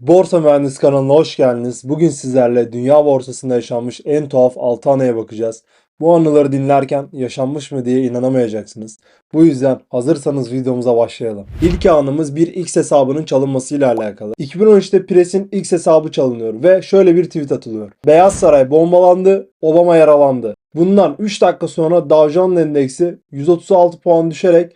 Borsa Mühendisi kanalına hoş geldiniz. Bugün sizlerle dünya borsasında yaşanmış en tuhaf 6 anıya bakacağız. Bu anıları dinlerken yaşanmış mı diye inanamayacaksınız. Bu yüzden hazırsanız videomuza başlayalım. İlk anımız bir X hesabının çalınmasıyla alakalı. 2013'te Pres'in X hesabı çalınıyor ve şöyle bir tweet atılıyor. Beyaz Saray bombalandı, Obama yaralandı. Bundan 3 dakika sonra Dow Jones Endeksi 136 puan düşerek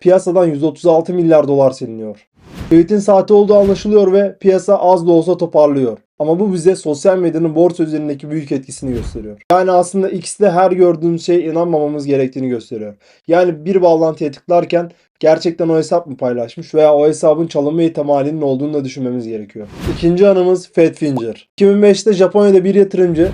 piyasadan 136 milyar dolar siliniyor. Tweet'in sahte olduğu anlaşılıyor ve piyasa az da olsa toparlıyor. Ama bu bize sosyal medyanın borsa üzerindeki büyük etkisini gösteriyor. Yani aslında X'te her gördüğümüz şeye inanmamamız gerektiğini gösteriyor. Yani bir bağlantıya tıklarken gerçekten o hesap mı paylaşmış veya o hesabın çalınma ihtimalinin olduğunu da düşünmemiz gerekiyor. İkinci anımız Fat Finger. 2005'te Japonya'da bir yatırımcı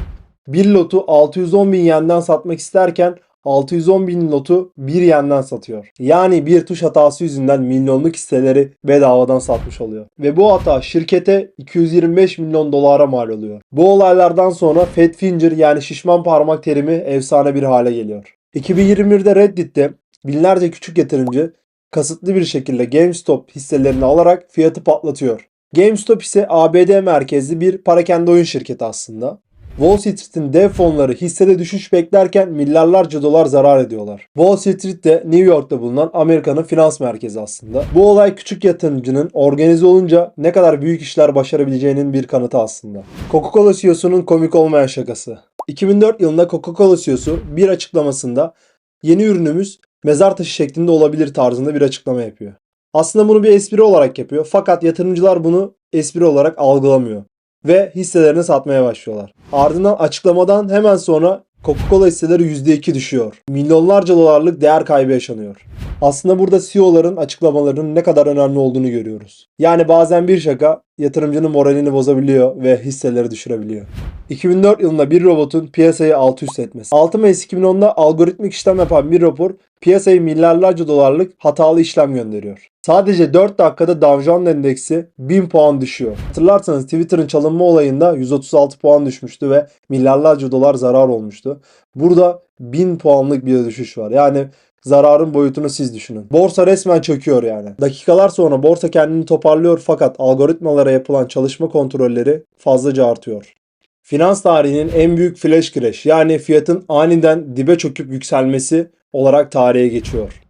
bir lotu 610 bin yenden satmak isterken 610 bin lotu bir yenden satıyor. Yani bir tuş hatası yüzünden milyonluk hisseleri bedavadan satmış oluyor. Ve bu hata şirkete 225 milyon dolara mal oluyor. Bu olaylardan sonra fat finger yani şişman parmak terimi efsane bir hale geliyor. 2021'de Reddit'te binlerce küçük yatırımcı kasıtlı bir şekilde GameStop hisselerini alarak fiyatı patlatıyor. GameStop ise ABD merkezli bir parakende oyun şirketi aslında. Wall Street'in dev fonları hissede düşüş beklerken milyarlarca dolar zarar ediyorlar. Wall Street de New York'ta bulunan Amerika'nın finans merkezi aslında. Bu olay küçük yatırımcının organize olunca ne kadar büyük işler başarabileceğinin bir kanıtı aslında. Coca-Cola CEO'sunun komik olmayan şakası. 2004 yılında Coca-Cola CEO'su bir açıklamasında yeni ürünümüz mezar taşı şeklinde olabilir tarzında bir açıklama yapıyor. Aslında bunu bir espri olarak yapıyor fakat yatırımcılar bunu espri olarak algılamıyor ve hisselerini satmaya başlıyorlar. Ardından açıklamadan hemen sonra Coca-Cola hisseleri %2 düşüyor. Milyonlarca dolarlık değer kaybı yaşanıyor. Aslında burada CEO'ların açıklamalarının ne kadar önemli olduğunu görüyoruz. Yani bazen bir şaka yatırımcının moralini bozabiliyor ve hisseleri düşürebiliyor. 2004 yılında bir robotun piyasayı alt üst etmesi. 6 Mayıs 2010'da algoritmik işlem yapan bir rapor piyasayı milyarlarca dolarlık hatalı işlem gönderiyor. Sadece 4 dakikada Dow Jones Endeksi 1000 puan düşüyor. Hatırlarsanız Twitter'ın çalınma olayında 136 puan düşmüştü ve milyarlarca dolar zarar olmuştu. Burada 1000 puanlık bir düşüş var. Yani zararın boyutunu siz düşünün. Borsa resmen çöküyor yani. Dakikalar sonra borsa kendini toparlıyor fakat algoritmalara yapılan çalışma kontrolleri fazlaca artıyor. Finans tarihinin en büyük flash crash yani fiyatın aniden dibe çöküp yükselmesi olarak tarihe geçiyor.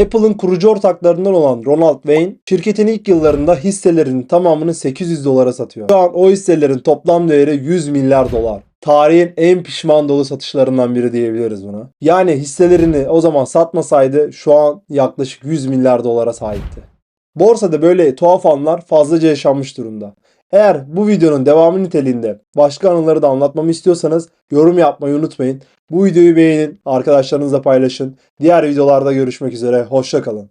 Apple'ın kurucu ortaklarından olan Ronald Wayne, şirketin ilk yıllarında hisselerinin tamamını 800 dolara satıyor. Şu an o hisselerin toplam değeri 100 milyar dolar. Tarihin en pişman dolu satışlarından biri diyebiliriz buna. Yani hisselerini o zaman satmasaydı şu an yaklaşık 100 milyar dolara sahipti. Borsada böyle tuhaf anlar fazlaca yaşanmış durumda. Eğer bu videonun devamı niteliğinde başka anıları da anlatmamı istiyorsanız yorum yapmayı unutmayın. Bu videoyu beğenin, arkadaşlarınızla paylaşın. Diğer videolarda görüşmek üzere, hoşçakalın.